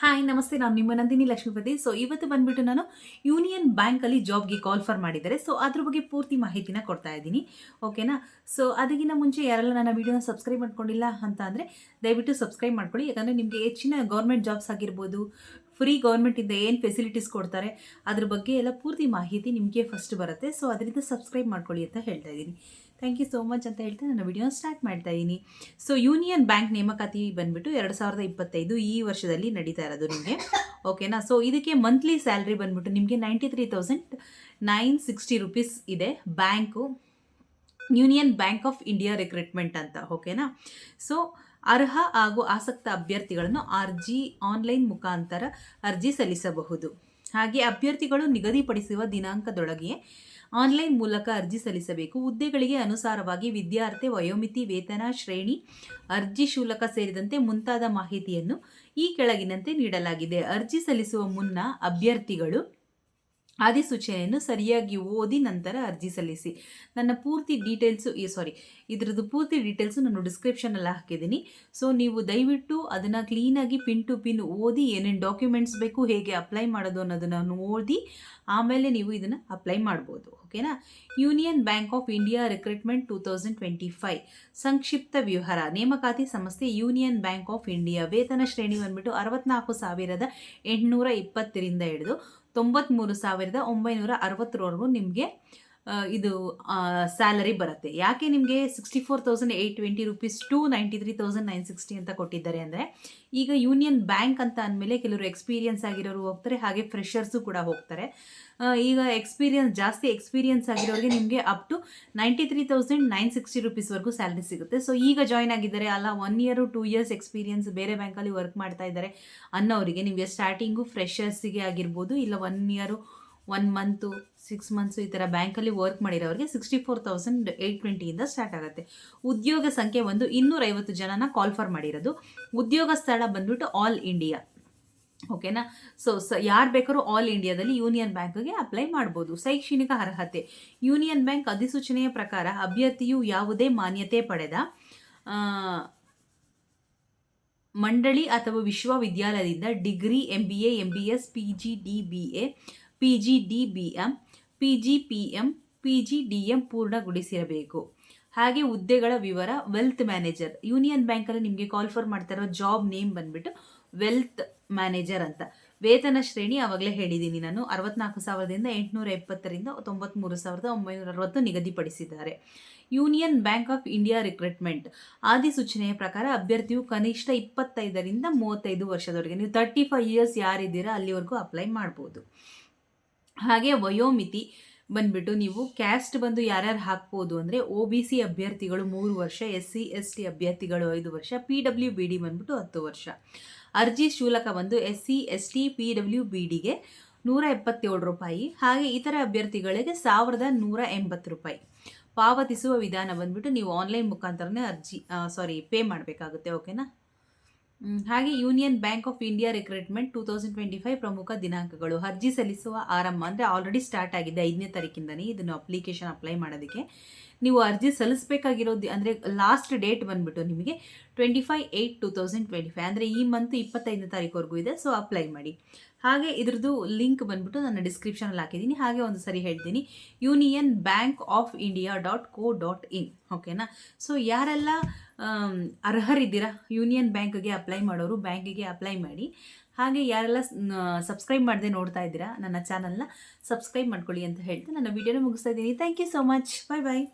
Hi ನಮಸ್ತೆ. ನಾನು ನಿಮ್ಮ ನಂದಿನಿ ಲಕ್ಷ್ಮೀಪತಿ. ಸೊ ಇವತ್ತು ಬಂದ್ಬಿಟ್ಟು ನಾನು ಯೂನಿಯನ್ ಬ್ಯಾಂಕಲ್ಲಿ ಜಾಬ್ಗೆ ಕಾಲ್ ಫರ್ ಮಾಡಿದ್ದಾರೆ. ಸೊ ಅದ್ರ ಬಗ್ಗೆ ಪೂರ್ತಿ ಮಾಹಿತಿನ ಕೊಡ್ತಾ ಇದ್ದೀನಿ. ಓಕೆನಾ ಸೊ ಅದಕ್ಕಿಂತ ಮುಂಚೆ ಯಾರೆಲ್ಲ ನನ್ನ ವೀಡಿಯೋನ ಸಬ್ಸ್ಕ್ರೈಬ್ ಮಾಡ್ಕೊಂಡಿಲ್ಲ ಅಂತ ಅಂದರೆ ದಯವಿಟ್ಟು ಸಬ್ಸ್ಕ್ರೈಬ್ ಮಾಡ್ಕೊಳ್ಳಿ. ಯಾಕಂದರೆ ನಿಮಗೆ ಹೆಚ್ಚಿನ ಗೌರ್ಮೆಂಟ್ ಜಾಬ್ಸ್ ಆಗಿರ್ಬೋದು ಫ್ರೀ ಗೌರ್ಮೆಂಟಿಂದ ಏನು ಫೆಸಿಲಿಟೀಸ್ ಕೊಡ್ತಾರೆ, ಅದ್ರ ಬಗ್ಗೆ ಎಲ್ಲ ಪೂರ್ತಿ ಮಾಹಿತಿ ನಿಮಗೆ ಫಸ್ಟ್ ಬರುತ್ತೆ. ಸೊ ಅದರಿಂದ ಸಬ್ಸ್ಕ್ರೈಬ್ ಮಾಡ್ಕೊಳ್ಳಿ ಅಂತ ಹೇಳ್ತಾ ಇದ್ದೀನಿ. ಥ್ಯಾಂಕ್ ಯು ಸೋ ಮಚ್ ಅಂತ ಹೇಳ್ತಾ ನನ್ನ ವಿಡಿಯೋ ಸ್ಟಾರ್ಟ್ ಮಾಡ್ತಾ ಇದ್ದೀನಿ. ಸೊ ಯೂನಿಯನ್ ಬ್ಯಾಂಕ್ ನೇಮಕಾತಿ ಬಂದ್ಬಿಟ್ಟು ಎರಡು ಸಾವಿರದ ಇಪ್ಪತ್ತೈದು ಈ ವರ್ಷದಲ್ಲಿ ನಡೀತಾ ಇರೋದು ನಿಮಗೆ. ಓಕೆನಾ ಸೊ ಇದಕ್ಕೆ ಮಂತ್ಲಿ ಸ್ಯಾಲ್ರಿ ಬಂದ್ಬಿಟ್ಟು ನಿಮಗೆ ninety three thousand nine sixty rupees ಇದೆ bank. Union Bank of India recruitment ಅಂತ. ಓಕೆನಾ ಸೊ ಅರ್ಹ ಹಾಗೂ ಆಸಕ್ತ ಅಭ್ಯರ್ಥಿಗಳನ್ನು ಅರ್ಜಿ ಆನ್ಲೈನ್ ಮುಖಾಂತರ ಅರ್ಜಿ ಸಲ್ಲಿಸಬಹುದು. ಹಾಗೆ ಅಭ್ಯರ್ಥಿಗಳು ನಿಗದಿಪಡಿಸುವ ದಿನಾಂಕದೊಳಗೆ ಆನ್ಲೈನ್ ಮೂಲಕ ಅರ್ಜಿ ಸಲ್ಲಿಸಬೇಕು. ಹುದ್ದೆಗಳಿಗೆ ಅನುಸಾರವಾಗಿ ವಿದ್ಯಾರ್ಥಿ ವಯೋಮಿತಿ ವೇತನ ಶ್ರೇಣಿ, ಅರ್ಜಿ ಶುಲ್ಕ ಸೇರಿದಂತೆ ಮುಂತಾದ ಮಾಹಿತಿಯನ್ನು ಈ ಕೆಳಗಿನಂತೆ ನೀಡಲಾಗಿದೆ. ಅರ್ಜಿ ಸಲ್ಲಿಸುವ ಮುನ್ನ ಅಭ್ಯರ್ಥಿಗಳು ಅಧಿಸೂಚನೆಯನ್ನು ಸರಿಯಾಗಿ ಓದಿ ನಂತರ ಅರ್ಜಿ ಸಲ್ಲಿಸಿ. ನನ್ನ ಪೂರ್ತಿ ಡೀಟೇಲ್ಸು, ಈ ಸಾರಿ ಇದರದ್ದು ಪೂರ್ತಿ ಡೀಟೇಲ್ಸು ನಾನು ಡಿಸ್ಕ್ರಿಪ್ಷನಲ್ಲಿ ಹಾಕಿದ್ದೀನಿ. ಸೊ ನೀವು ದಯವಿಟ್ಟು ಅದನ್ನು ಕ್ಲೀನಾಗಿ ಪಿನ್ ಟು ಪಿನ್ ಓದಿ ಏನೇನು ಡಾಕ್ಯುಮೆಂಟ್ಸ್ ಬೇಕು, ಹೇಗೆ ಅಪ್ಲೈ ಮಾಡೋದು ಅನ್ನೋದನ್ನು ಓದಿ ಆಮೇಲೆ ನೀವು ಇದನ್ನು ಅಪ್ಲೈ ಮಾಡ್ಬೋದು ಓಕೆನಾ Union Bank of India recruitment two thousand twenty five ಸಂಕ್ಷಿಪ್ತ ವ್ಯವಹಾರ. ನೇಮಕಾತಿ ಸಂಸ್ಥೆ ಯೂನಿಯನ್ ಬ್ಯಾಂಕ್ ಆಫ್ ಇಂಡಿಯಾ ವೇತನ ಶ್ರೇಣಿ ಬಂದ್ಬಿಟ್ಟು ಅರವತ್ನಾಲ್ಕು ಸಾವಿರದ ಎಂಟುನೂರ ಇಪ್ಪತ್ತರಿಂದ ಹಿಡಿದು ತೊಂಬತ್ತ್ಮೂರು ಸಾವಿರದ ಒಂಬೈನೂರ ಅರವತ್ತರವರೆಗೂ ನಿಮಗೆ ಇದು ಸ್ಯಾಲರಿ ಬರುತ್ತೆ. ಯಾಕೆ ನಿಮಗೆ sixty four thousand eight twenty rupees to ninety three thousand nine sixty ಅಂತ ಕೊಟ್ಟಿದ್ದಾರೆ ಅಂದರೆ, ಈಗ ಯೂನಿಯನ್ ಬ್ಯಾಂಕ್ ಅಂತ ಅಂದಮೇಲೆ ಕೆಲವರು ಎಕ್ಸ್ಪೀರಿಯನ್ಸ್ ಆಗಿರೋರು ಹೋಗ್ತಾರೆ, ಹಾಗೆ ಫ್ರೆಷರ್ಸು ಕೂಡ ಹೋಗ್ತಾರೆ. ಈಗ ಎಕ್ಸ್ಪೀರಿಯನ್ಸ್ ಜಾಸ್ತಿ ಎಕ್ಸ್ಪೀರಿಯನ್ಸ್ ಆಗಿರೋರಿಗೆ ನಿಮಗೆ up to ninety three thousand nine sixty ರುಪೀಸ್ವರೆಗೂ salary ಸಿಗುತ್ತೆ. ಸೊ ಈಗ ಜಾಯ್ನ್ ಆಗಿದ್ದಾರೆ, ಅಲ್ಲ one year two years experience ಬೇರೆ ಬ್ಯಾಂಕಲ್ಲಿ ವರ್ಕ್ ಮಾಡ್ತಾ ಇದ್ದಾರೆ ಅನ್ನೋರಿಗೆ, ನಿಮಗೆ ಸ್ಟಾರ್ಟಿಂಗು ಫ್ರೆಷರ್ಸಿಗೆ ಆಗಿರ್ಬೋದು, ಇಲ್ಲ one year one month six months ಈ ಥರ ಬ್ಯಾಂಕಲ್ಲಿ ವರ್ಕ್ ಮಾಡಿರೋರಿಗೆ ಸಿಕ್ಸ್ಟಿ ಫೋರ್ ತೌಸಂಡ್ ಏಯ್ಟ್ ಟ್ವೆಂಟಿಯಿಂದ ಸ್ಟಾರ್ಟ್ ಆಗುತ್ತೆ. ಉದ್ಯೋಗ ಸಂಖ್ಯೆ ಒಂದು, ಇನ್ನೂರೈವತ್ತು ಜನನ ಕಾಲ್ ಫಾರ್ ಮಾಡಿರೋದು. ಉದ್ಯೋಗ ಸ್ಥಳ ಬಂದ್ಬಿಟ್ಟು ಆಲ್ ಇಂಡಿಯಾ ಓಕೆನಾ ಸೊ ಸ, ಯಾರು ಬೇಕಾದ್ರೂ ಆಲ್ ಇಂಡಿಯಾದಲ್ಲಿ ಯೂನಿಯನ್ ಬ್ಯಾಂಕ್ಗೆ ಅಪ್ಲೈ ಮಾಡ್ಬೋದು. ಶೈಕ್ಷಣಿಕ ಅರ್ಹತೆ. ಯೂನಿಯನ್ ಬ್ಯಾಂಕ್ ಅಧಿಸೂಚನೆಯ ಪ್ರಕಾರ ಅಭ್ಯರ್ಥಿಯು ಯಾವುದೇ ಮಾನ್ಯತೆ ಪಡೆದ ಮಂಡಳಿ ಅಥವಾ ವಿಶ್ವವಿದ್ಯಾಲಯದಿಂದ degree M B A M B S P G D B A P G D B M P G P M P G D M ಪೂರ್ಣಗೊಳಿಸಿರಬೇಕು. ಹಾಗೆ ಹುದ್ದೆಗಳ ವಿವರ ವೆಲ್ತ್ ಮ್ಯಾನೇಜರ್ ಯೂನಿಯನ್ ಬ್ಯಾಂಕಲ್ಲಿ ನಿಮಗೆ ಕಾಲ್ ಫಾರ್ ಮಾಡ್ತಾ ಇರೋ ಜಾಬ್ ನೇಮ್ ಬಂದ್ಬಿಟ್ಟು wealth manager ಅಂತ. ವೇತನ ಶ್ರೇಣಿ ಆವಾಗಲೇ ಹೇಳಿದ್ದೀನಿ ನಾನು. ಅರವತ್ನಾಲ್ಕು ಸಾವಿರದಿಂದ ಎಂಟುನೂರ ಎಪ್ಪತ್ತರಿಂದ ತೊಂಬತ್ತ್ಮೂರು ಸಾವಿರದ ಒಂಬೈನೂರ ಅರವತ್ತು ನಿಗದಿಪಡಿಸಿದ್ದಾರೆ. Union bank of India recruitment ಆದಿಸೂಚನೆಯ ಪ್ರಕಾರ ಅಭ್ಯರ್ಥಿಯು ಕನಿಷ್ಠ ಇಪ್ಪತ್ತೈದರಿಂದ ಮೂವತ್ತೈದು ವರ್ಷದವರೆಗೆ, ನೀವು ತರ್ಟಿ ಫೈವ್ ಇಯರ್ಸ್ ಯಾರಿದ್ದೀರಾ ಅಲ್ಲಿವರೆಗೂ ಅಪ್ಲೈ ಮಾಡ್ಬೋದು. ಹಾಗೆ ವಯೋಮಿತಿ ಬಂದ್ಬಿಟ್ಟು ನೀವು ಕ್ಯಾಸ್ಟ್ ಬಂದು ಯಾರ್ಯಾರು ಹಾಕ್ಬೋದು ಅಂದರೆ ಒ ಬಿ ಸಿ ಅಭ್ಯರ್ಥಿಗಳು ಮೂರು ವರ್ಷ ಎಸ್ ಸಿ ಎಸ್ ಟಿ ಅಭ್ಯರ್ಥಿಗಳು ಐದು ವರ್ಷ ಪಿ ಡಬ್ಲ್ಯೂ ಬಿ ಡಿ ಬಂದ್ಬಿಟ್ಟು ಹತ್ತು ವರ್ಷ. ಅರ್ಜಿ ಶುಲ್ಕ ಬಂದು S C S T P W B ಡಿಗೆ ನೂರ ಎಪ್ಪತ್ತೇಳು ರೂಪಾಯಿ. ಹಾಗೆ ಇತರ ಅಭ್ಯರ್ಥಿಗಳಿಗೆ ಸಾವಿರದ ನೂರ ಎಂಬತ್ತು ರೂಪಾಯಿ. ಪಾವತಿಸುವ ವಿಧಾನ ಬಂದ್ಬಿಟ್ಟು ನೀವು ಆನ್ಲೈನ್ ಮುಖಾಂತರನೇ ಅರ್ಜಿ ಸಾರಿ ಪೇ ಮಾಡಬೇಕಾಗುತ್ತೆ ಓಕೆನಾ ಹಾಗೆ union bank of India recruitment two thousand twenty five ಪ್ರಮುಖ ದಿನಾಂಕಗಳು. ಅರ್ಜಿ ಸಲ್ಲಿಸುವ ಆರಂಭ ಅಂದರೆ ಆಲ್ರೆಡಿ ಸ್ಟಾರ್ಟ್ ಆಗಿದೆ, ಐದನೇ ತಾರೀಕಿಂದನೇ ಇದನ್ನು ಅಪ್ಲಿಕೇಶನ್ ಅಪ್ಲೈ ಮಾಡೋದಕ್ಕೆ. ನೀವು ಅರ್ಜಿ ಸಲ್ಲಿಸಬೇಕಾಗಿರೋದು ಅಂದರೆ ಲಾಸ್ಟ್ ಡೇಟ್ ಬಂದುಬಿಟ್ಟು ನಿಮಗೆ twenty five eight two thousand twenty five ಅಂದರೆ ಈ ಮಂತ್ ಇಪ್ಪತ್ತೈದನೇ ತಾರೀಕುವರೆಗೂ ಇದೆ ಸೊ ಅಪ್ಲೈ ಮಾಡಿ. ಹಾಗೆ ಇದ್ರದ್ದು ಲಿಂಕ್ ಬಂದ್ಬಿಟ್ಟು ನಾನು ಡಿಸ್ಕ್ರಿಪ್ಷನಲ್ಲಿ ಹಾಕಿದ್ದೀನಿ. ಹಾಗೆ ಒಂದು ಸರಿ ಹೇಳ್ತೀನಿ. Union bank of India dot co dot in ಓಕೆನಾ ಸೊ ಯಾರೆಲ್ಲ ಅರ್ಹರಿದ್ದೀರಾ? ಯೂನಿಯನ್ ಬ್ಯಾಂಕ್ಗೆ ಅಪ್ಲೈ ಮಾಡೋರು ಬ್ಯಾಂಕಿಗೆ ಅಪ್ಲೈ ಮಾಡಿ. ಹಾಗೆ ಯಾರೆಲ್ಲ ಸಬ್ಸ್ಕ್ರೈಬ್ ಮಾಡದೆ ನೋಡ್ತಾ ಇದ್ದೀರಾ, ನನ್ನ ಚಾನಲ್ನ ಸಬ್ಸ್ಕ್ರೈಬ್ ಮಾಡ್ಕೊಳ್ಳಿ ಅಂತ ಹೇಳ್ತಾ ನನ್ನ ವಿಡಿಯೋನ ಮುಗಿಸ್ತಾ ಇದ್ದೀನಿ. Thank you so much bye bye